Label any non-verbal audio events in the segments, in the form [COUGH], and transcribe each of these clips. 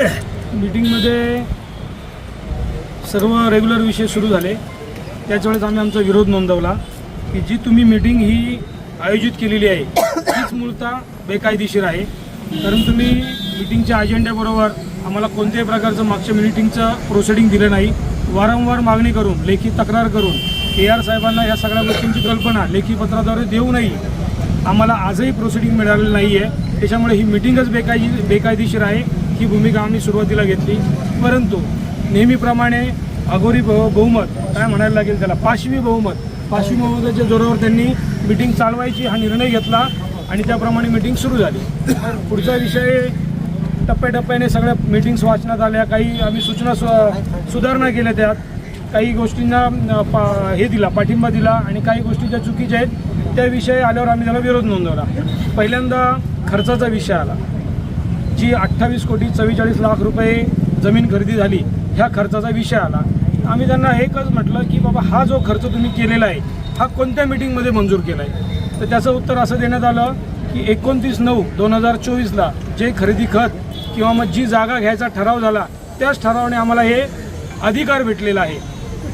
मीटिंगमध्ये सर्व रेग्युलर विषय सुरू झाले. त्याच वेळेस आम्ही आमचा विरोध नोंदवला की जी तुम्ही मीटिंग ही आयोजित केलेली आहे तीच मूळतः बेकायदेशीर आहे. कारण तुम्ही मीटिंगच्या अजेंड्याबरोबर आम्हाला कोणत्याही प्रकारचं मागच्या मीटिंगचं प्रोसिडिंग दिलं नाही. वारंवार मागणी करून लेखी तक्रार करून ए आर साहेबांना या सगळ्या गोष्टींची कल्पना लेखी पत्राद्वारे देऊनही आम्हाला आजही प्रोसिडिंग मिळालेलं नाही आहे त्याच्यामुळे ही मीटिंगच बेकायदे बेकायदेशीर आहे. ही भूमिका आम्ही सुरुवातीला घेतली. परंतु नेहमीप्रमाणे अघोरी बहु बहुमत काय म्हणायला लागेल त्याला? पाचवी बहुमत. पाचवी बहुमताच्या जोरावर त्यांनी मिटिंग चालवायची हा निर्णय घेतला आणि त्याप्रमाणे मिटिंग सुरू झाली. पुढचा विषय टप्प्याटप्प्याने सगळ्या मीटिंग्स वाचण्यात आल्या. काही आम्ही सूचना सु सुधारणा केल्या त्यात. काही गोष्टींना पा हे दिला पाठिंबा दिला आणि काही गोष्टी ज्या चुकीच्या आहेत. त्या विषय आल्यावर आम्ही त्याला विरोध नोंदवला. पहिल्यांदा खर्चाचा विषय आला. जी अठ्ठावीस कोटी चव्वेचाळीस लाख रुपये जमीन खरेदी झाली ह्या खर्चाचा विषय आला. आम्ही त्यांना एकच म्हटलं की बाबा हा जो खर्च तुम्ही केलेला आहे हा कोणत्या मिटिंगमध्ये मंजूर केला आहे तर त्याचं उत्तर असं देण्यात आलं की एकोणतीस नऊ दोन हजार चोवीसला जे खरेदी खत किंवा मग जी जागा घ्यायचा ठराव झाला त्याच ठरावाने आम्हाला हे अधिकार भेटलेला आहे.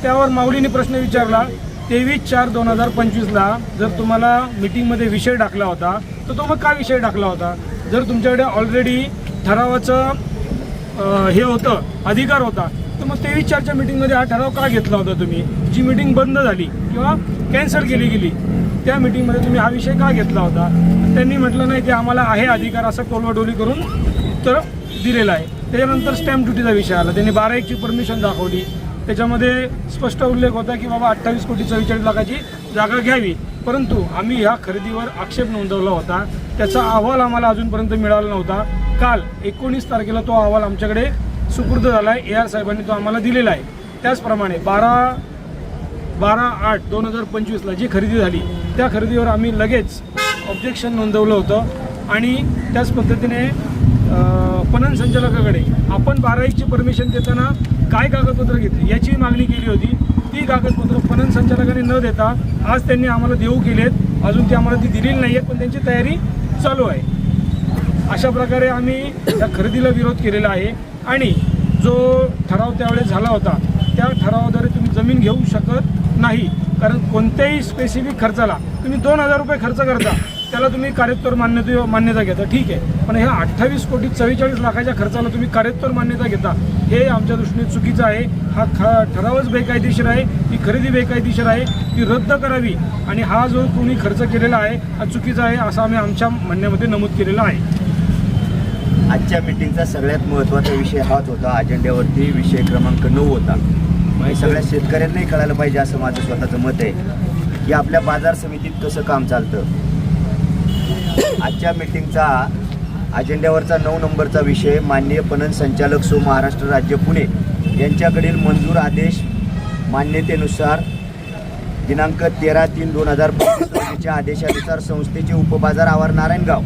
त्यावर माऊलीने प्रश्न विचारला तेवीस चार दोन हजार पंचवीसला जर तुम्हाला मिटिंगमध्ये विषय टाकला होता तर तो मग काय विषय टाकला होता? जर तुमच्याकडे ऑलरेडी ठरावाचं हे होतं अधिकार होता तर मग तेवीस चारच्या मिटिंगमध्ये हा ठराव का घेतला होता तुम्ही? जी मिटिंग बंद झाली किंवा कॅन्सल केली गेली त्या मिटिंगमध्ये तुम्ही हा विषय का घेतला होता? त्यांनी म्हटलं नाही की आम्हाला आहे अधिकार असं टोलवाडोली करून उत्तर दिलेलं आहे. त्याच्यानंतर स्टॅम्प ड्युटीचा विषय आला. त्यांनी बारा एकची परमिशन दाखवली. त्याच्यामध्ये स्पष्ट उल्लेख होता की बाबा अठ्ठावीस कोटी चव्वेचाळीस लाखाची जागा घ्यावी. परंतु आम्ही ह्या खरेदीवर आक्षेप नोंदवला होता. त्याचा अहवाल आम्हाला अजूनपर्यंत मिळाला नव्हता. काल एकोणीस तारखेला तो अहवाल आमच्याकडे सुपूर्द झाला आहे ए आर साहेबांनी तो आम्हाला दिलेला आहे. त्याचप्रमाणे बारा बारा आठ दोन हजार पंचवीसला जी खरेदी झाली त्या खरेदीवर आम्ही लगेच ऑब्जेक्शन नोंदवलं होतं. आणि त्याच पद्धतीने पणन संचालकाकडे आपण बारावीची परमिशन देताना काय कागदपत्र घेतली याची मागणी केली होती. ती कागदपत्र पणन संचालकाने न देता आज त्यांनी आम्हाला देऊ केलेत. अजून ती आम्हाला ती दिलेली नाही आहेत पण त्यांची तयारी चालू आहे. अशा प्रकारे आम्ही त्या खरेदीला विरोध केलेला आहे. आणि जो ठराव त्यावेळेस झाला होता त्या ठरावाद्वारे तुम्ही जमीन घेऊ शकत नाही. कारण कोणत्याही स्पेसिफिक खर्चाला तुम्ही दोन हजार रुपये खर्च करता. त्याला तुम्ही कार्योत्तर मान्यता मान्यता घेता. ठीक आहे. पण ह्या अठ्ठावीस कोटी चव्वेचाळीस लाखाच्या खर्चाला तुम्ही कार्योत्तर मान्यता घेता. हे आमच्या दृष्टीने चुकीचं आहे. हा ख ठरावच बेकायदेशीर आहे. ही खरेदी बेकायदेशीर आहे. ती रद्द करावी. आणि हा जो तुम्ही खर्च केलेला आहे हा चुकीचा आहे असं आम्ही आमच्या म्हणण्यामध्ये नमूद केलेलं आहे. आजच्या मीटिंगचा सगळ्यात महत्त्वाचा विषय हाच होता. अजेंड्यावरती विषय क्रमांक नऊ होता. हे सगळ्या शेतकऱ्यांनाही कळायला पाहिजे असं माझं स्वतःचं मत आहे. की आपल्या बाजार समितीत कसं काम चालतं? आजच्या मीटिंगचा अजेंड्यावरचा नऊ नंबरचा विषय माननीय पणन संचालक सो महाराष्ट्र राज्य पुणे यांच्याकडील मंजूर आदेश मान्यतेनुसार दिनांक तेरा तीन दोन हजार पंचवीस रोजीच्या आदेशानुसार संस्थेचे उपबाजार आवार नारायणगाव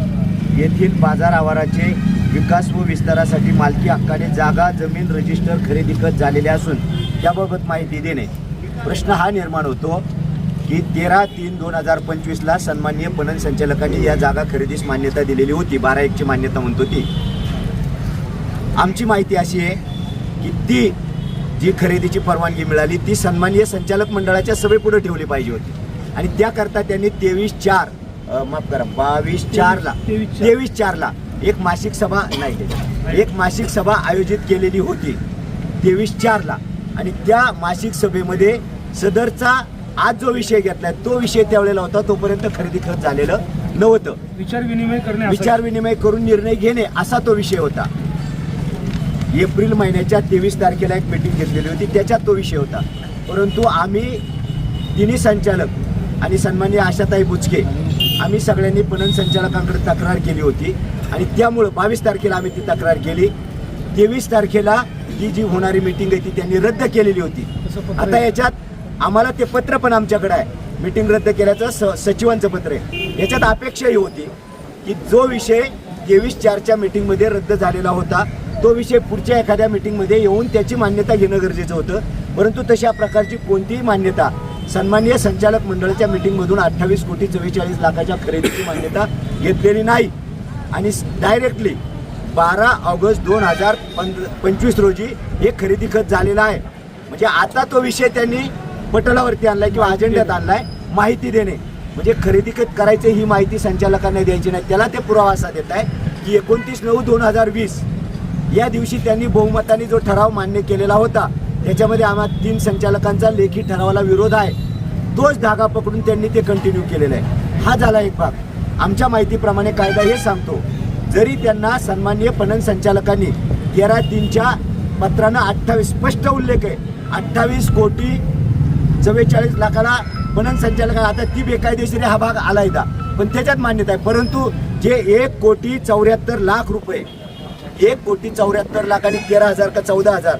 येथील बाजार आवाराचे विकास व विस्तारासाठी मालकी हक्काने जागा जमीन रजिस्टर खरेदी खत झालेले असून त्याबाबत माहिती देणे. प्रश्न हा निर्माण होतो की तेरा तीन दोन हजार पंचवीसला सन्माननीय पणन संचालकांनी या जागा खरेदीस मान्यता दिलेली होती. बारा एकची मान्यता म्हणतो ती आमची माहिती अशी आहे की ती जी खरेदीची परवानगी मिळाली ती सन्माननीय संचालक मंडळाच्या सभेपुढे ठेवली पाहिजे होती. आणि त्याकरता त्यांनी तेवीस चार माफ करा बावीस चारला तेवीस चार. तेवीस चारला एक मासिक सभा नाही एक मासिक सभा आयोजित केलेली होती तेवीस चारला. आणि त्या मासिक सभेमध्ये सदरचा आज जो विषय घेतलाय तो विषय त्यावेळेला होता तोपर्यंत खरेदी खत झालेलं नव्हतं. विचार विनिमय करणे विचार विनिमय करून निर्णय घेणे असा तो विषय होता. एप्रिल महिन्याच्या तेवीस तारखेला एक मीटिंग घेतलेली होती त्याच्यात तो विषय होता. परंतु आम्ही तिन्ही संचालक आणि सन्मान्य आशाताई बुचके आम्ही सगळ्यांनी पणन संचालकांकडे तक्रार केली होती. आणि त्यामुळं बावीस तारखेला आम्ही ती तक्रार केली. तेवीस तारखेला ही जी होणारी मीटिंग आहे ती त्यांनी रद्द केलेली होती. आता. याच्यात आम्हाला ते पत्र पण आमच्याकडे आहे. मीटिंग रद्द केल्याचं स सचिवांचं पत्र आहे. याच्यात अपेक्षा ही होती की जो विषय तेवीस चारच्या मीटिंगमध्ये रद्द झालेला होता तो विषय पुढच्या एखाद्या मीटिंगमध्ये येऊन त्याची मान्यता घेणं गरजेचं होतं. परंतु तशा प्रकारची कोणतीही मान्यता सन्माननीय संचालक मंडळाच्या मीटिंगमधून अठ्ठावीस कोटी चव्वेचाळीस लाखाच्या खरेदीची मान्यता घेतलेली नाही. आणि डायरेक्टली बारा ऑगस्ट दोन हजार पंचवीस रोजी हे खरेदी खत झालेलं आहे. म्हणजे आता तो विषय त्यांनी पटलावरती आणलाय किंवा अजेंड्यात आणलाय माहिती देणे. म्हणजे खरेदी करायचं ही माहिती संचालकांना द्यायची नाही. त्याला ते पुरावा असा देत आहे की एकोणतीस नऊ दोन हजार वीस या दिवशी त्यांनी बहुमताने जो ठराव मान्य केलेला होता त्याच्यामध्ये आम्हा तीन संचालकांचा लेखी ठरावाला विरोध आहे. तोच धागा पकडून त्यांनी ते कंटिन्यू केलेला आहे. हा झाला एक भाग. आमच्या माहितीप्रमाणे कायदा हे सांगतो. जरी त्यांना सन्माननीय पणन संचालकांनी तेरा तीनच्या पत्रानं अठ्ठावीस स्पष्ट उल्लेख आहे. अठ्ठावीस कोटी चव्वेचाळीस लाखाला पणन संचालक आता ती बेकायदेशीर हा भाग आला इथं. पण त्याच्यात मान्यता आहे. परंतु जे एक कोटी चौऱ्याहत्तर लाख रुपये एक कोटी चौऱ्याहत्तर लाख आणि तेरा हजार का चौदा हजार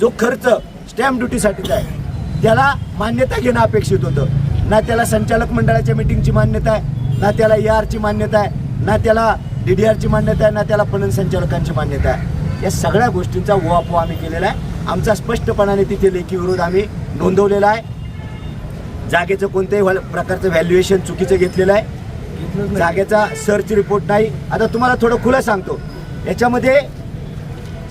जो खर्च स्टॅम्प ड्युटीसाठीचा आहे त्याला मान्यता घेणं अपेक्षित होतं. ना त्याला संचालक मंडळाच्या मिटिंगची मान्यता आहे ना त्याला ए आरची मान्यता आहे ना त्याला डी डी आरची मान्यता आहे ना त्याला पणन संचालकांची मान्यता आहे. या सगळ्या गोष्टींचा उहापोह आम्ही केलेला आहे. आमचा स्पष्टपणाने तिथे लेखी विरोध आम्ही नोंदवलेला आहे. जागेचं कोणत्याही प्रकारचं व्हॅल्युएशन चुकीचं घेतलेलं आहे. जागेचा सर्च रिपोर्ट नाही. आता तुम्हाला थोडं खुलं सांगतो. याच्यामध्ये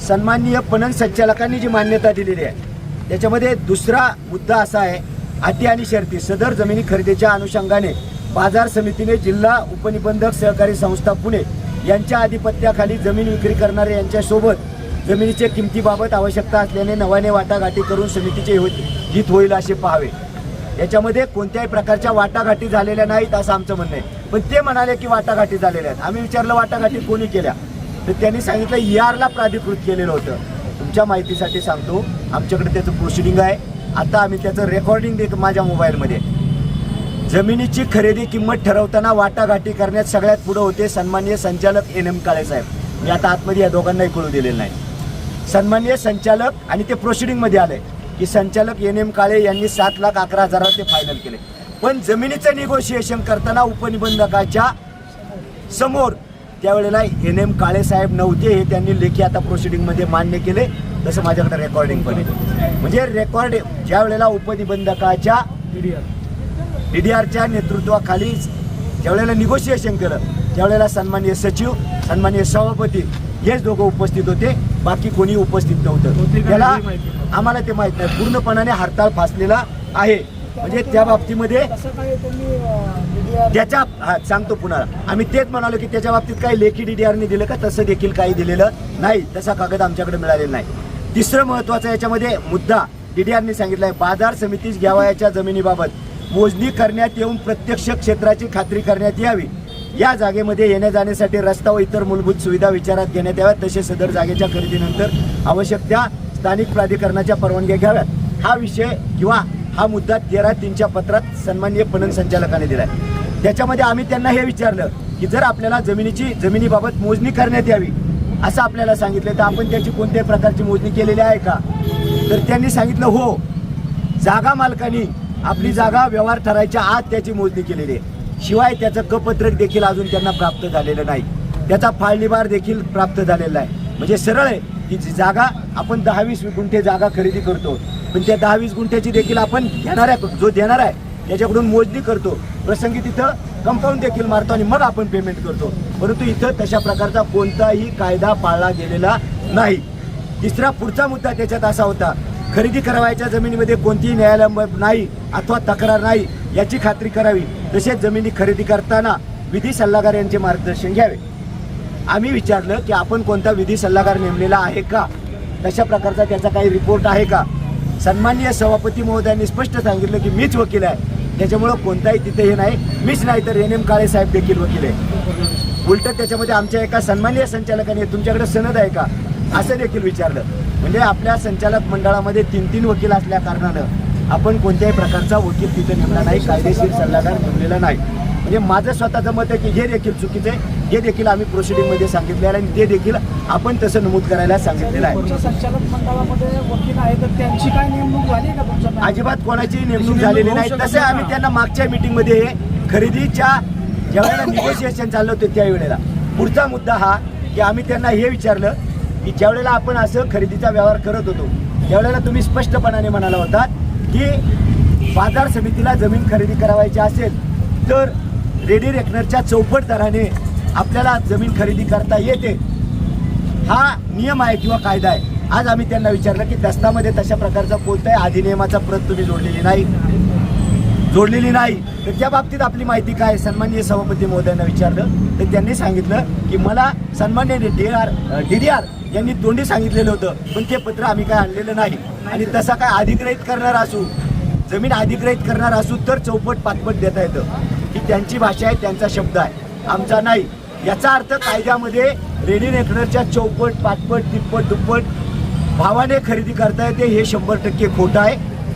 सन्माननीय पणन संचालकांनी जी मान्यता दिलेली आहे त्याच्यामध्ये दुसरा मुद्दा असा आहे अटी आणि शर्ती. सदर जमिनी खरेदीच्या अनुषंगाने बाजार समितीने जिल्हा उपनिबंधक सहकारी संस्था पुणे यांच्या आधिपत्याखाली जमीन विक्री करणारे यांच्यासोबत जमिनीच्या किमतीबाबत आवश्यकता असल्याने नव्याने वाटाघाटी करून समितीचे हित होईल असे पाहावे. याच्यामध्ये कोणत्याही प्रकारच्या वाटाघाटी झालेल्या नाहीत असं आमचं म्हणणं आहे. पण ते म्हणाले की वाटाघाटी झालेल्या आहेत. आम्ही विचारलं वाटाघाटी कोणी केल्या? तर त्यांनी सांगितलं e यारला प्राधिकृत केलेलं होतं. तुमच्या माहितीसाठी सांगतो आमच्याकडे त्याचं प्रोसिडिंग आहे. आता आम्ही त्याचं रेकॉर्डिंग देतो माझ्या मोबाईलमध्ये जमिनीची खरेदी किंमत ठरवताना वाटाघाटी करण्यात सगळ्यात पुढे होते सन्मान्य संचालक एन एम काळेसाहेब मी आता आतमध्ये या दोघांनाही कळू दिलेलं नाही. सन्माननीय संचालक आणि ते प्रोसिडिंगमध्ये आले. की संचालक एन एम काळे यांनी सात लाख अकरा हजारात ते फायनल केले. पण जमिनीचं निगोशिएशन करताना उपनिबंधकाच्या समोर त्यावेळेला एन एम काळे साहेब नव्हते हे त्यांनी लेखी आता प्रोसिडिंगमध्ये मान्य केले. तसं माझ्याकडे रेकॉर्डिंग पण आहे. म्हणजे रेकॉर्ड ज्या वेळेला उपनिबंधकाच्या डी डी आरच्या नेतृत्वाखाली ज्यावेळेला निगोशिएशन केलं त्यावेळेला सन्मान्य सचिव सन्मान्य सभापती हेच दोघं उपस्थित होते. बाकी कोणी उपस्थित होते नव्हतं. त्याला. आम्हाला ते माहीत नाही. पूर्णपणाने हरताळ फासलेला आहे. म्हणजे त्या बाबतीमध्ये त्याच्या हा, सांगतो पुन्हा. आम्ही तेच म्हणालो की त्याच्या बाबतीत काही लेखी डीडीआरने दिलं का? तसं देखील काही दिलेलं नाही. तसा कागद आमच्याकडे मिळालेला नाही. तिसरं महत्वाचं याच्यामध्ये मुद्दा डीडीआरने सांगितलंय बाजार समितीस घ्यावयाच्या जमिनीबाबत मोजणी करण्यात येऊन प्रत्यक्ष क्षेत्राची खात्री करण्यात यावी. या जागेमध्ये येण्या जाण्यासाठी रस्ता व इतर मूलभूत सुविधा विचारात घेण्यात याव्यात तसेच सदर जागेच्या खरेदीनंतर आवश्यक त्या स्थानिक प्राधिकरणाच्या परवानग्या घ्याव्यात. हा विषय किंवा हा मुद्दा तेरा तीनच्या पत्रात सन्माननीय पणन संचालकाने दिलाय. त्याच्यामध्ये आम्ही त्यांना हे विचारलं की जर आपल्याला जमिनीची जमिनीबाबत मोजणी करण्यात यावी असं आपल्याला सांगितलं तर आपण त्याची कोणत्याही प्रकारची मोजणी केलेली आहे का? तर त्यांनी सांगितलं हो. जागा मालकांनी आपली जागा व्यवहार ठरायच्या आत त्याची मोजणी केलेली आहे. शिवाय त्याचं कपत्रक देखील अजून त्यांना प्राप्त झालेलं नाही. त्याचा फाळणीभार देखील प्राप्त झालेला आहे म्हणजे सरळ आहे की जागा आपण दहा वीस गुंठे जागा खरेदी करतो. पण त्या दहा वीस गुंठ्याची देखील आपण घेणाऱ्या जो देणार आहे त्याच्याकडून मोजणी करतो. प्रसंगी तिथं कंपाऊंड देखील मारतो आणि मग आपण पेमेंट करतो. परंतु इथं तशा प्रकारचा कोणताही कायदा पाळला गेलेला नाही. तिसरा पुढचा मुद्दा त्याच्यात असा होता. खरेदी करावयाच्या जमिनीमध्ये कोणतीही न्यायालय नाही अथवा तक्रार नाही याची खात्री करावी. तसेच जमिनी खरेदी करताना विधी सल्लागार यांचे मार्गदर्शन घ्यावे. आम्ही विचारलं की आपण कोणता विधी सल्लागार नेमलेला आहे का? तशा प्रकारचा त्याचा काही रिपोर्ट आहे का? सन्माननीय सभापती महोदयांनी स्पष्ट सांगितलं की मीच वकील आहे. त्याच्यामुळं कोणताही तिथे हे नाही मीच नाही तर एन एम काळे साहेब देखील वकील आहे. उलट त्याच्यामध्ये आमच्या एका सन्माननीय संचालकाने तुमच्याकडे सनद आहे का? असं देखील विचारलं. म्हणजे आपल्या संचालक मंडळामध्ये तीन तीन वकील असल्या कारणानं आपण कोणत्याही प्रकारचा वकील तिथे नेमला नाही कायदेशीर सल्लागार नेमलेला नाही. म्हणजे माझं स्वतःचं मत आहे की हे देखील चुकीचं आहे हे देखील आम्ही प्रोसिडिंगमध्ये सांगितलेलं आहे आणि ते देखील आपण तसं नमूद करायला सांगितलेलं आहे. संचालक मंडळामध्ये वकील आहे तर त्यांची काय नेमणूक झाली का तुमच्या अजिबात कोणाची नेमणूक झालेली नाही. तसे आम्ही त्यांना मागच्या मीटिंगमध्ये हे खरेदीच्या ज्यावेळेला [COUGHS] निगोशिएशन चाललं होतं त्यावेळेला. पुढचा मुद्दा हा की आम्ही त्यांना हे विचारलं की ज्यावेळेला आपण असं खरेदीचा व्यवहार करत होतो त्यावेळेला तुम्ही स्पष्टपणाने म्हणाला होता की बाजार समितीला जमीन खरेदी करावायची असेल तर रेडी रेकनरच्या चौपट दराने आपल्याला जमीन खरेदी करता येते. हा नियम आहे किंवा कायदा आहे. आज आम्ही त्यांना विचारलं की दस्तामध्ये तशा प्रकारचा कोणताही अधिनियमाचा प्रत तुम्ही जोडलेली नाही. जोडलेली नाही. तर त्या बाबतीत आपली माहिती काय? सन्माननीय सभापती महोदयांना विचारलं. तर त्यांनी सांगितलं की मला सन्मान्य D R D D R यांनी तोंडी सांगितलेलं होतं. पण ते पत्र आम्ही काय आणलेलं नाही. आणि तसा काय अधिग्रहित करणार असू जमीन अधिग्रहित करणार असू तर चौपट पाचपट देता येतं. ही त्यांची भाषा आहे त्यांचा शब्द आहे. आमचा नाही. याचा अर्थ कायद्यामध्ये रेडी रेकनरच्या चौपट पाचपट तिप्पट दुप्पट भावाने खरेदी करता येते हे शंभर टक्के खोटं आहे.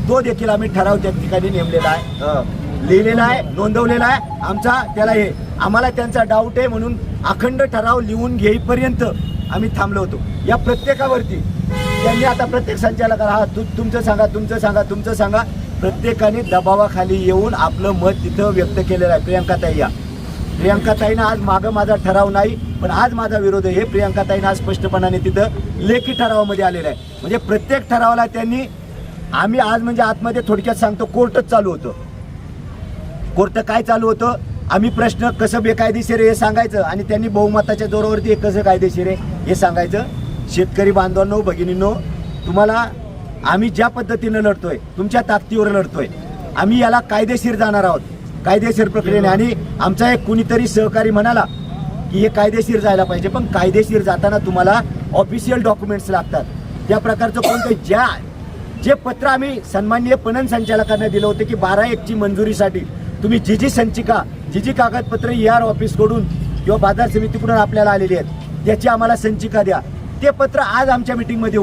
तो देखील आम्ही ठराव त्या ठिकाणी नेमलेला आहे. लिहिलेला आहे नोंदवलेला आहे. आमचा त्याला हे आम्हाला त्यांचा डाऊट आहे म्हणून अखंड ठराव लिहून घेईपर्यंत आम्ही थांबलो होतो. या प्रत्येकावरती. त्यांनी आता प्रत्येक संचालकाला हा तू तुमचं सांगा तुमचं सांगा तुमचं सांगा. प्रत्येकाने दबावाखाली येऊन आपलं मत तिथं व्यक्त केलेलं आहे. प्रियंकाताई या. प्रियंकाताईनं आज मागं माझा ठराव नाही पण आज माझा विरोध आहे. हे प्रियंकाताईनं आज स्पष्टपणाने तिथं लेखी ठरावामध्ये आलेलं आहे. म्हणजे प्रत्येक ठरावाला त्यांनी आम्ही आज म्हणजे आतमध्ये थोडक्यात सांगतो कोर्टच चालू होतं. कोर्ट काय चालू होतं? आम्ही प्रश्न कसं बेकायदेशीर हे सांगायचं आणि त्यांनी बहुमताच्या जोरावरती हे कसं कायदेशीर आहे हे सांगायचं. शेतकरी बांधवांनो भगिनींनो तुम्हाला आम्ही ज्या पद्धतीनं लढतोय तुमच्या ताकदीवर लढतोय आम्ही याला कायदेशीर जाणार आहोत. कायदेशीर प्रक्रियेने आणि आमचा एक कुणीतरी सहकारी म्हणाला की हे कायदेशीर जायला पाहिजे पण कायदेशीर जाताना तुम्हाला ऑफिशियल डॉक्युमेंट्स लागतात. त्या प्रकारचं कोणतं ज्या जे पत्र आम्ही सन्माननीय पणन संचालकांना दिलं होतं की बारा एकची मंजुरीसाठी तुम्ही जी जी संचिका जी जी कागदपत्र ई आर ऑफिसकडून किंवा बाजार समितीकडून आपल्याला आलेली आहेत त्याची आम्हाला संचिका द्या. ते पत्र आज आमच्या मीटिंगमध्ये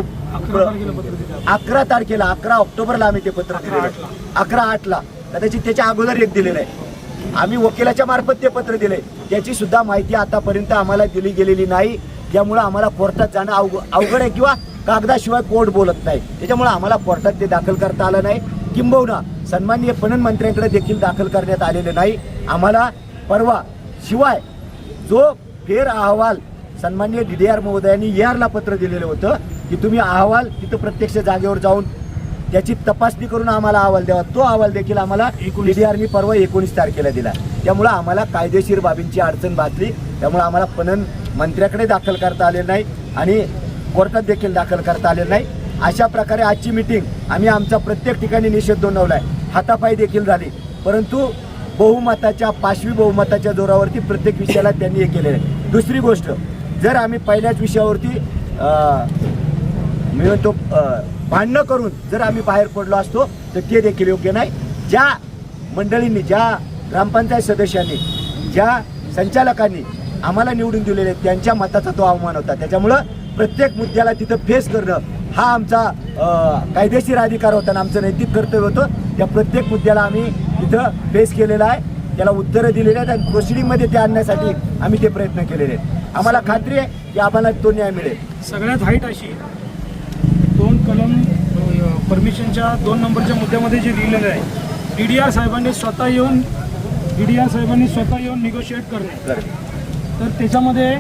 अकरा तारखेला अकरा ऑक्टोबरला आम्ही ते पत्र अकरा आठला. कदाचित त्याच्या अगोदर एक दिलेलं आहे. आम्ही वकिलाच्या मार्फत ते पत्र दिले. त्याची सुद्धा माहिती आतापर्यंत आम्हाला दिली गेलेली नाही. त्यामुळे आम्हाला कोर्टात जाणं अवघ अवघड आहे किंवा कागदाशिवाय कोर्ट बोलत नाही. त्याच्यामुळे आम्हाला कोर्टात ते दाखल करता आलं नाही. किंबहुना सन्माननीय पणन मंत्र्यांकडे देखील दाखल करण्यात आलेले नाही. आम्हाला परवा शिवाय जो फेर अहवाल सन्मान्य डी डी आर महोदयांनी ER ला पत्र दिलेलं होतं की तुम्ही अहवाल तिथं प्रत्यक्ष जागेवर जाऊन त्याची तपासणी करून आम्हाला अहवाल द्यावा. तो अहवाल देखील आम्हाला डी. डी आरनी परवा एकोणीस तारखेला दिला. त्यामुळं आम्हाला कायदेशीर बाबींची अडचण भासली. त्यामुळे आम्हाला पणन मंत्र्याकडे दाखल करता आले नाही. आणि कोर्टात देखील दाखल करता आले नाही. अशा प्रकारे आजची मिटिंग आम्ही आमचा प्रत्येक ठिकाणी निषेध नोंदवलाय. हातापायी देखील झाली. परंतु बहुमताच्या पाचवी बहुमताच्या जोरावरती प्रत्येक विषयाला त्यांनी हे केलेलं आहे. दुसरी गोष्ट जर आम्ही पहिल्याच विषयावरती अं, मी म्हणतो भांडणं करून जर आम्ही बाहेर पडलो असतो तर ते देखील योग्य नाही. ज्या मंडळींनी ज्या ग्रामपंचायत सदस्यांनी ज्या संचालकांनी आम्हाला निवडून दिलेले त्यांच्या मताचा तो अवमान होता. त्याच्यामुळं प्रत्येक मुद्द्याला तिथं फेस करणं हा आमचा कायदेशीर अधिकार होता आणि आमचं नैतिक कर्तव्य होतं. त्या प्रत्येक मुद्द्याला आम्ही तिथं फेस केलेला आहे. त्याला उत्तरं दिलेली आहेत आणि प्रोसिडिंगमध्ये ते आणण्यासाठी आम्ही ते प्रयत्न केलेले आहेत. आम्हाला खात्री आहे की आम्हाला तो न्याय मिळेल. सगळ्यात हाईट अशी दोन कलम परमिशनच्या दोन नंबरच्या मुद्द्यामध्ये जे लिहिलेलं आहे डी डी आर साहेबांनी स्वतः येऊन डी डी आर साहेबांनी स्वतः येऊन निगोशिएट करणे. तर त्याच्यामध्ये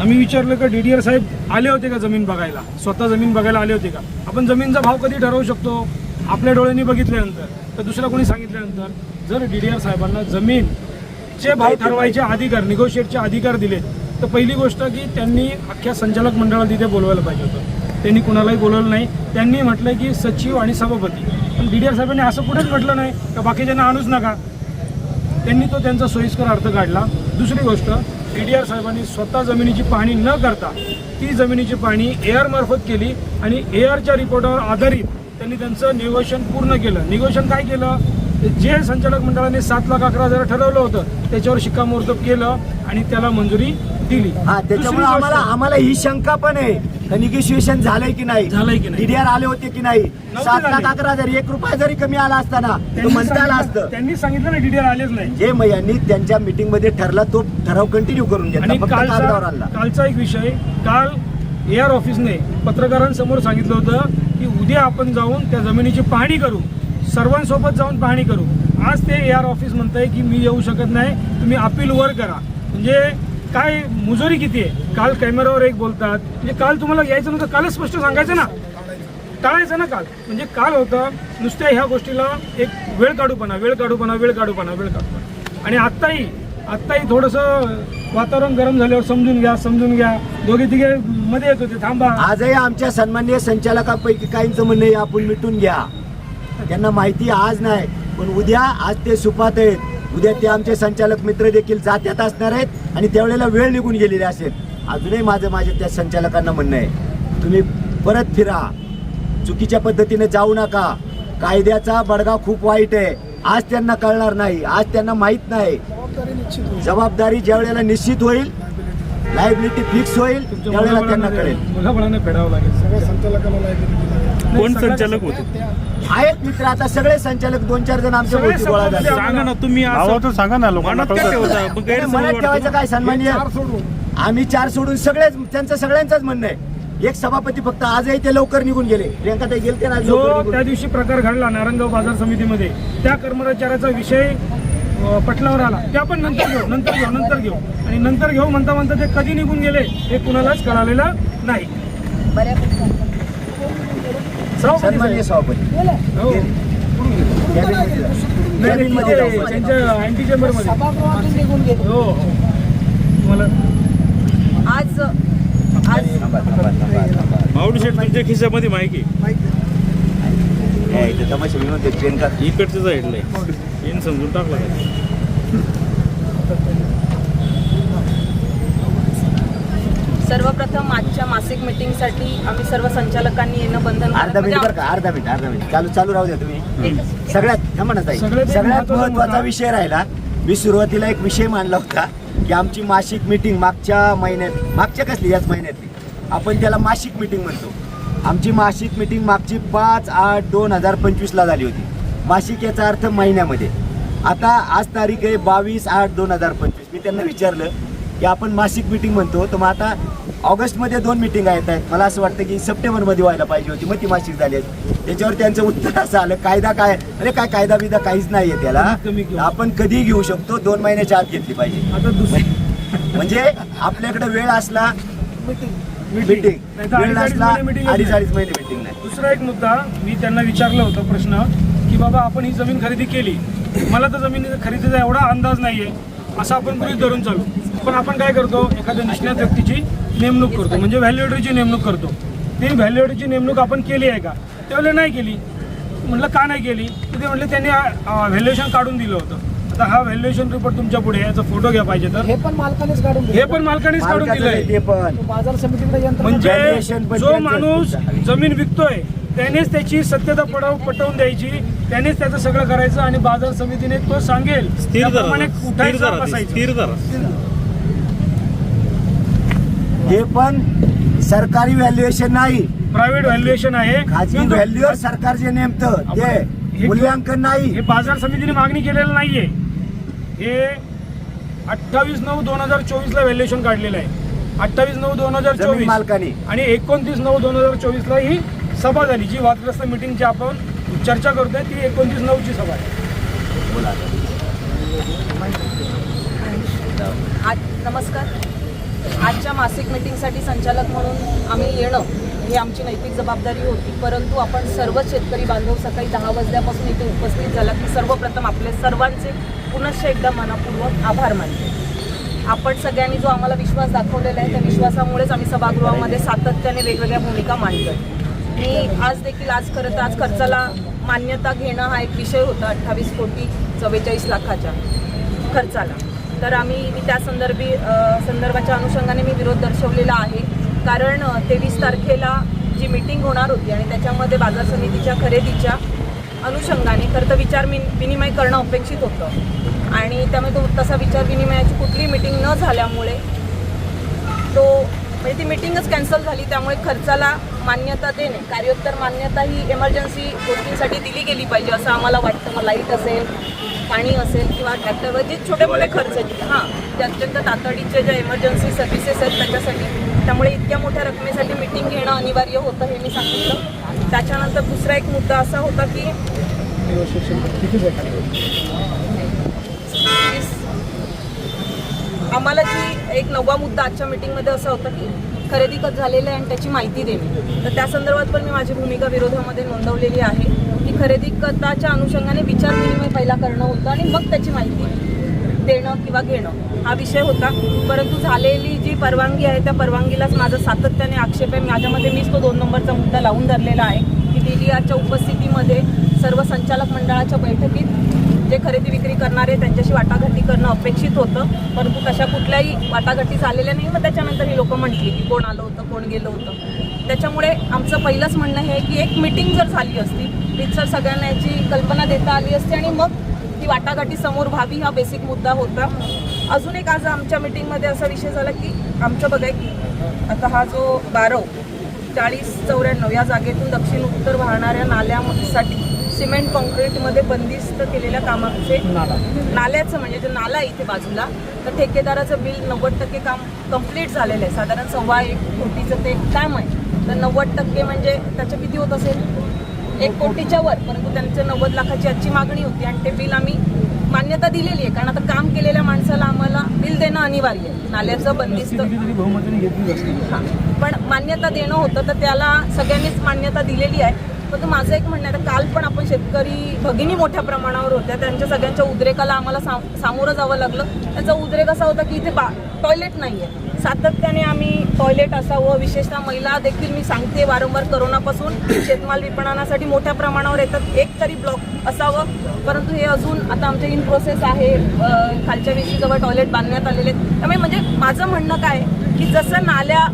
आम्ही विचारलं का डी डी आर साहेब आले होते का जमीन बघायला? स्वतः जमीन बघायला आले होते का? आपण जमीनचा भाव कधी ठरवू शकतो? आपल्या डोळ्यांनी बघितल्यानंतर. तर दुसऱ्या कोणी सांगितल्यानंतर जर डी डी आर साहेबांना जमीनचे भाव ठरवायचे अधिकार निगोशिएटचे अधिकार दिले तर पहिली गोष्ट की त्यांनी अख्ख्या संचालक मंडळाला तिथे बोलवायला पाहिजे होतं. त्यांनी कुणालाही बोलवलं नाही. त्यांनी म्हटलं की सचिव आणि सभापती. पण डी डी आर साहेबांनी असं कुठेच म्हटलं नाही का बाकीच्यांना आणूच नका. त्यांनी तो त्यांचा सोयीस्कर अर्थ काढला. दुसरी गोष्ट डी डी आर साहेबांनी स्वतः जमिनीची पाहणी न करता ती जमिनीची पाहणी एअर मार्फत केली आणि एअरच्या रिपोर्टवर आधारित त्यांनी त्यांचं निगोशिएशन पूर्ण केलं. निगोशिएशन काय केलं? जे संचालक मंडळाने सात लाख अकरा हजार ठरवलं होतं त्याच्यावर शिक्कामोर्तब केलं आणि त्याला मंजुरी दिली. हा आम्हाला आम्हाला ही शंका पण आहे. निगोशिएशन झालंय की नाही? झालंय की नाही? डीडीआर आले होते की नाही? सात. लाख अकरा हजार एक रुपया जरी कमी आला असताना तो म्हणता आला असतं. त्यांनी सांगितलं ना डीडीआर आलेच नाही. जे म- यांनी त्यांच्या मीटिंगमध्ये ठरला तो ठराव कंटिन्यू करून घेतला आणि फक्त कागदावर कालचा आणला. कालचा एक विषय काल एआर ऑफिसने पत्रकारांसमोर सांगितलं होतं की उद्या आपण जाऊन त्या जमिनीची पाहणी करू सर्वांसोबत जाऊन पाहणी करू. आज ते एआर ऑफिस म्हणतंय की मी येऊ शकत नाही तुम्ही अपील वर करा. म्हणजे काय मुजोरी किती आहे? काल कॅमेरावर एक बोलतात. म्हणजे काल तुम्हाला यायचं नव्हतं कालच स्पष्ट सांगायचं ना? टाळायचं ना काल? म्हणजे काल होतं नुसत्या ह्या गोष्टीला एक वेळ काढूपणा वेळ काढूपणा वेळ काढूपणा वेळ काढूपणा आणि आत्ताही आत्ताही थोडंसं वातावरण गरम झाल्यावर समजून घ्या समजून घ्या. दोघे तिघे मध्ये येत होते थांबा. आजही आमच्या सन्माननीय संचालकांपैकी काहींचं म्हणणं आहे आपण मिटून घ्या. त्यांना माहिती आज नाही पण उद्या आज ते सुपात आहेत. उद्या ते आमचे संचालक मित्र देखील जात्यात असणार आहेत आणि त्यावेळेला वेळ निघून गेलेली असेल. अजूनही माझं माझ्या त्या संचालकांना म्हणणं आहे तुम्ही परत फिरा. चुकीच्या पद्धतीने जाऊ नका. कायद्याचा बडगा खूप वाईट आहे. आज त्यांना कळणार नाही आज त्यांना माहीत नाही. जबाबदारी निश्चित होईल जबाबदारी ज्या वेळेला निश्चित होईल लायबिलिटी फिक्स होईल त्यावेळेला त्यांना कळेल. मुलाबळाने फेडावं लागेल सगळ्या संचालकांना लायबिलिटी नाही, कोण संचालक होते? आहेत मित्र आता सगळे संचालक दोन चार जण आमच्या सगळे भोवती गोळा झाले. सभापती सांगा ना तुम्ही तर सांगा ना लोकांना मनात काय कळतं. ठेवता? मग नाही, गैरसमज ठेवायचं वाटतो. काय सन्मान्य? आम्ही चार सोडून सगळेच त्यांचं सगळ्यांचंच म्हणणं आहे. एक सभापती फक्त आजही ते लवकर निघून गेले. प्रियंका ते गेलते ना आज जो लवकर निघून. त्या दिवशी प्रकार घडला नारायणगाव बाजार समितीमध्ये त्या कर्मचाऱ्याचा विषय अ, पटलावर आला. ते आपण नंतर घेऊ नंतर घेऊ नंतर घेऊ. आणि नंतर घेऊ म्हणता म्हणता ते कधी निघून गेले हे कुणालाच कळालेलं नाही. सभापती सन्मान्य. सभापती. हो. कॅबिनमध्ये जाऊ. सभागृहातून निघून गेले. हो हो. तुम्हाला आज आज थांबा, थांबा, थांबा, थांबा. माऊली शेठ तुमच्या खिशामध्ये माहिती हे, इथे तमाशा मी म्हणते प्रियंका इकडचं साईडला आहे. समजून टाकला सर्वप्रथम आजच्या मासिक मीटिंगसाठी आम्ही सर्व संचालकांनी येणं बंधन अर्धा मिनिट बरं का अर्धा मिनिट अर्धा मिनिट. चालू चालू राहू द्या तुम्ही. सगळ्यात थांबा ना ताई. सगळ्यात महत्त्वाचा मुद्दा- विषय राहिला. मी सुरुवातीला एक विषय मांडला होता की आमची मासिक मीटिंग मागच्या महिन्यात मागच्या कसली? याच महिन्यातली. आपण त्याला मासिक मीटिंग म्हणतो. आमची मासिक मीटिंग मागची पाच आठ दोन हजार पंचवीसला झाली होती. मासिक याचा अर्थ महिन्यामध्ये. आता आज तारीख आहे बावीस आठ दोन हजार पंचवीस. मी त्यांना विचारलं की आपण मासिक मीटिंग म्हणतो. तर मग आता ऑगस्टमध्ये दोन मिटिंग आहेत. आहेत मला असं वाटतं की सप्टेंबरमध्ये व्हायला पाहिजे होती. मग ती मासिक झाली आहे त्याच्यावर त्यांचं उत्तर असं आलं कायदा काय? अरे काय कायदा बिदा काहीच नाही आहे त्याला. आपण कधी घेऊ शकतो. दोन महिन्याच्या आत घेतली पाहिजे. [LAUGHS] म्हणजे आपल्याकडे वेळ असला मीटिंग वेळ अडीच- असला. अडीच महिने मिटिंग नाही. दुसरा एक मुद्दा मी त्यांना विचारलं होतं प्रश्न की बाबा आपण ही जमीन खरेदी केली. मला तर जमीन खरेदीचा एवढा अंदाज नाहीये. असं आपण गृहीत धरून चालू. पण आपण काय करतो एखाद्या निष्णात व्यक्तीची नेमणूक करतो म्हणजे व्हॅल्युएटरची नेमणूक करतो. ती व्हॅल्युएटरची नेमणूक आपण केली आहे का? त्यावेळेला नाही केली. म्हटलं का नाही केली? तर ते म्हटलं त्यांनी व्हॅल्युएशन काढून दिलं होतं. आता हा व्हॅल्युएशन रिपोर्ट तुमच्यापुढे आहे, याचा फोटो घ्या पाहिजे तर. हे पण मालकानेच काढून हे दिले पण मालकानेच काढून दिलंय. बाजार समितीकडे यंत्र म्हणजे जो माणूस. जमीन विकतोय त्यानेच त्याची सत्यता पडव पटवून द्यायची त्यानेच त्याचं सगळं करायचं आणि बाजार समितीने तो सांगेल. स्थिर धरा स्थिर धरा ते, बसायचं स्थिर धरा हे पण सरकारी व्हॅल्युएशन नाही. प्रायव्हेट व्हॅल्युएशन आहे. खाजगी व्हॅल्युअर सरकार जे नेमतं. ते हे- मूल्यांकन नाही. हे बाजार समितीने मागणी केलेलं नाहीये. हे अठ्ठावीस नऊ दोन हजार चोवीस ला व्हॅल्युएशन काढलेलं आहे. अठ्ठावीस नऊ दोन हजार चोवीस मालकाने. आणि एकोणतीस नऊ दोन हजार चोवीस ला ही सभा झाली जी वादग्रस्त मिटिंगची आपण चर्चा करतोय ती एकोणतीस नऊची सभा आहे. बोला. आज नमस्कार. आजच्या मासिक मीटिंगसाठी संचालक म्हणून आम्ही येणं ही आमची नैतिक जबाबदारी होती. परंतु आपण सर्वच शेतकरी बांधव सकाळी दहा वाजल्यापासून इथे उपस्थित झाला की सर्वप्रथम आपले सर्वांचे पुनश्च एकदा मनापूर्वक आभार मानते आपण सगळ्यांनी जो आम्हाला विश्वास दाखवलेला आहे त्या विश्वासामुळेच आम्ही सभागृहामध्ये सातत्याने वेगवेगळ्या भूमिका मांडतो मी आज देखील आज खरं तर आज खर्चाला मान्यता घेणं हा एक विषय होता अठ्ठावीस कोटी चव्वेचाळीस लाखाच्या खर्चाला. तर आम्ही मी त्या संदर्भी संदर्भाच्या अनुषंगाने मी विरोध दर्शवलेला आहे. कारण तेवीस तारखेला जी मीटिंग होणार होती आणि त्याच्यामध्ये बाजार समितीच्या खरेदीच्या अनुषंगाने खरं तर विचार विनिमय करणं अपेक्षित होतं. आणि त्यामुळे तो तसा विचार विनिमयाची कुठली मीटिंग न झाल्यामुळे तो म्हणजे ती मिटिंगच कॅन्सल झाली त्यामुळे खर्चाला मान्यता देणे कार्योत्तर मान्यता ही एमर्जन्सी गोष्टींसाठी दिली गेली पाहिजे असं आम्हाला वाटतं. मग लाइट असेल पाणी असेल किंवा ट्रॅक्टरवर जे छोटे मोठे खर्च आहेत. हां ते अत्यंत तातडीचे ज्या एमर्जन्सी सर्व्हिसेस आहेत त्याच्यासाठी. त्यामुळे इतक्या मोठ्या रकमेसाठी मिटिंग घेणं अनिवार्य होतं हे मी सांगितलं. त्याच्यानंतर दुसरा एक मुद्दा असा होता की आम्हाला जी एक नववा मुद्दा आजच्या मीटिंगमध्ये असा होता की खरेदी कत झालेलं आहे आणि त्याची माहिती देणे. तर त्या संदर्भात पण मी माझी भूमिका विरोधामध्ये नोंदवलेली आहे की खरेदी खताच्या अनुषंगाने विचार विनिमय पहिला करणं होतं आणि मग त्याची माहिती देणं किंवा घेणं हा विषय होता. परंतु झालेली जी परवानगी आहे त्या परवानगीलाच माझा सातत्याने आक्षेप आहे. माझ्यामध्ये मीच तो दोन नंबरचा मुद्दा लावून धरलेला आहे की दिलियाच्या उपस्थितीमध्ये सर्व संचालक मंडळाच्या बैठकीत जे खरेदी विक्री करणारे त्यांच्याशी वाटाघाटी करणं अपेक्षित होतं परंतु तशा कुठल्याही वाटाघाटी झालेल्या नाही. मग त्याच्यानंतर ही लोकं म्हटली की कोण आलं होतं कोण गेलं होतं. त्याच्यामुळे आमचं पहिलंच म्हणणं हे की एक मिटिंग जर झाली असती रीतसर सगळ्यांना याची कल्पना देता आली असती आणि मग ती वाटाघाटी समोर व्हावी हा बेसिक मुद्दा होता. अजून एक आज आमच्या मिटिंगमध्ये असा विषय झाला की आमच्या बघा एक आता हा जो बारव चाळीस चौऱ्याण्णव या जागेतून दक्षिण उत्तर वाहणाऱ्या नाल्यासाठी सिमेंट कॉन्क्रीटमध्ये बंदिस्त केलेल्या कामाचे नाल्याचं म्हणजे जे नाला आहे इथे बाजूला तर ठेकेदाराचं बिल नव्वद टक्के काम कंप्लीट झालेलं आहे. साधारण सव्वा एक कोटीचं ते काम आहे. तर नव्वद टक्के म्हणजे त्याचं किती होत असेल? एक कोटीच्या वर परंतु त्यांचं नव्वद लाखाची आजची मागणी होती आणि ते बिल आम्ही मान्यता दिलेली आहे. कारण आता काम केलेल्या माणसाला आम्हाला बिल देणं अनिवार्य आहे. नाल्याचं बंदिस्त. पण मान्यता देणं होतं तर त्याला सगळ्यांनीच मान्यता दिलेली आहे. पण माझं एक म्हणणं आहे आता काल पण आपण शेतकरी भगिनी मोठ्या प्रमाणावर होत्या. त्यांच्या सगळ्यांच्या उद्रेकाला आम्हाला सा सामोरं जावं लागलं. त्याचा उद्रेक असा होता की इथे बा टॉयलेट नाही आहे सातत्याने आम्ही टॉयलेट असावं. विशेषतः महिला देखील मी सांगते वारंवार करोनापासून शेतमाल विपणनासाठी मोठ्या प्रमाणावर येतात. एक तरी ब्लॉक असावं. परंतु हे अजून आता आमचे इन प्रोसेस आहे. अं, खालच्या विशीजवळ टॉयलेट बांधण्यात आलेले आहेत. त्यामुळे म्हणजे माझं म्हणणं काय की जसं नाल्या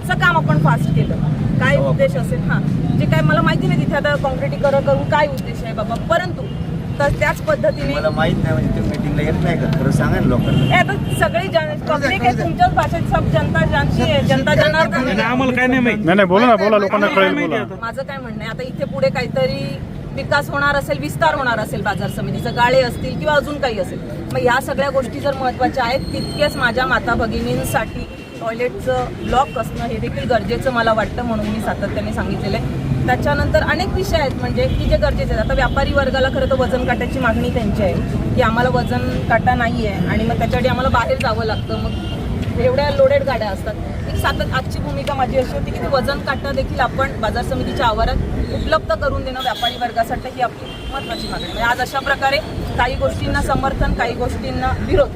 नाल्याचं काम आपण फास्ट केलं. काय उद्देश असेल? हां. जे काय मला माहिती नाही तिथे आता कॉन्क्रिटीकरण करून काय उद्देश आहे बाबा. परंतु तर त्याच पद्धतीने मला माहीत नाही म्हणजे तुम्ही मीटिंगला येत नाही का? खरं सांगा ना लोकांना. हे आता सगळी पब्लिक आहे तुमच्याच भाषेत सब जनता जानती आहे. जनता जनार्दन नाही, आम्हाला काय नाही माहिती. नाही नाही बोला ना बोला लोकांना कळेल बोला? माझं काय म्हणणं आहे आता इथे पुढे काहीतरी विकास होणार असेल विस्तार होणार असेल बाजार समितीचं गाळे असतील किंवा अजून काही असेल. मग ह्या सगळ्या गोष्टी जर महत्त्वाच्या आहेत तितकेच माझ्या माता भगिनींसाठी टॉयलेटचं ब्लॉक असणं हे देखील गरजेचं मला वाटतं म्हणून मी सातत्याने सांगितलेलं आहे. त्याच्यानंतर अनेक विषय आहेत म्हणजे की जे गरजेचे आहेत. आता व्यापारी वर्गाला खरं तर वजन काट्याची मागणी त्यांची आहे की आम्हाला वजन काटा नाही आहे आणि मग त्याच्यासाठी आम्हाला बाहेर जावं लागतं. मग एवढ्या लोडेड गाड्या असतात. एक सातत आजची भूमिका माझी अशी होती की ते वजन काटा देखील आपण बाजार समितीच्या आवारात उपलब्ध करून देणं व्यापारी वर्गासाठी ही आपली महत्त्वाची मागणी आहे. म्हणजे आज अशा प्रकारे काही गोष्टींना समर्थन काही गोष्टींना विरोध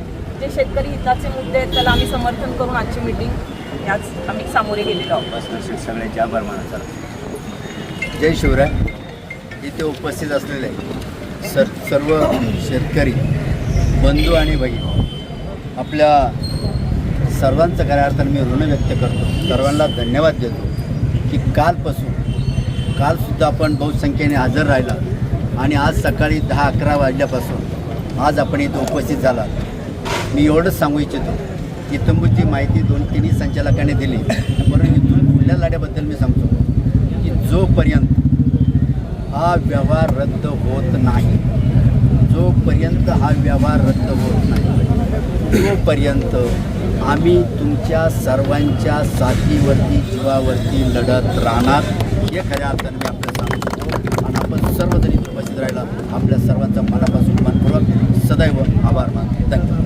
जे शेतकरी हिताचे मुद्दे आहेत त्याला आम्ही समर्थन करून आजची मीटिंग याच आम्ही सामोरे गेलेलो आहोत. बस सगळ्यांचे आभार जय शिवराय. इथे उपस्थित असलेले सर सर्व शेतकरी बंधू आणि बहीण आपल्या सर्वांचं खऱ्या अर्थानं मी ऋण व्यक्त करतो. सर्वांना धन्यवाद देतो की कालपासून कालसुद्धा आपण बहुसंख्येने हजर राहिला आणि आज सकाळी दहा अकरा वाजल्यापासून आज आपण इथं उपस्थित झाला मी एवढंच सांगू इच्छितो की माहिती दोन तिन्ही संचालकांनी दिली. म्हणून इथून पुढल्या लाड्याबद्दल मी सांगतो की जोपर्यंत हा व्यवहार रद्द होत नाही जोपर्यंत हा व्यवहार रद्द होत नाही तोपर्यंत आम्ही तुमच्या सर्वांच्या साथीवरती जीवावरती लढत राहणार. हे खऱ्या अर्थाने मी आपल्याला सांगतो. आणि आपण सर्वजणी उपस्थित राहिला. आपल्या सर्वांचा मनापासून मनपूर्वक सदैव आभार मानतो. धन्यवाद.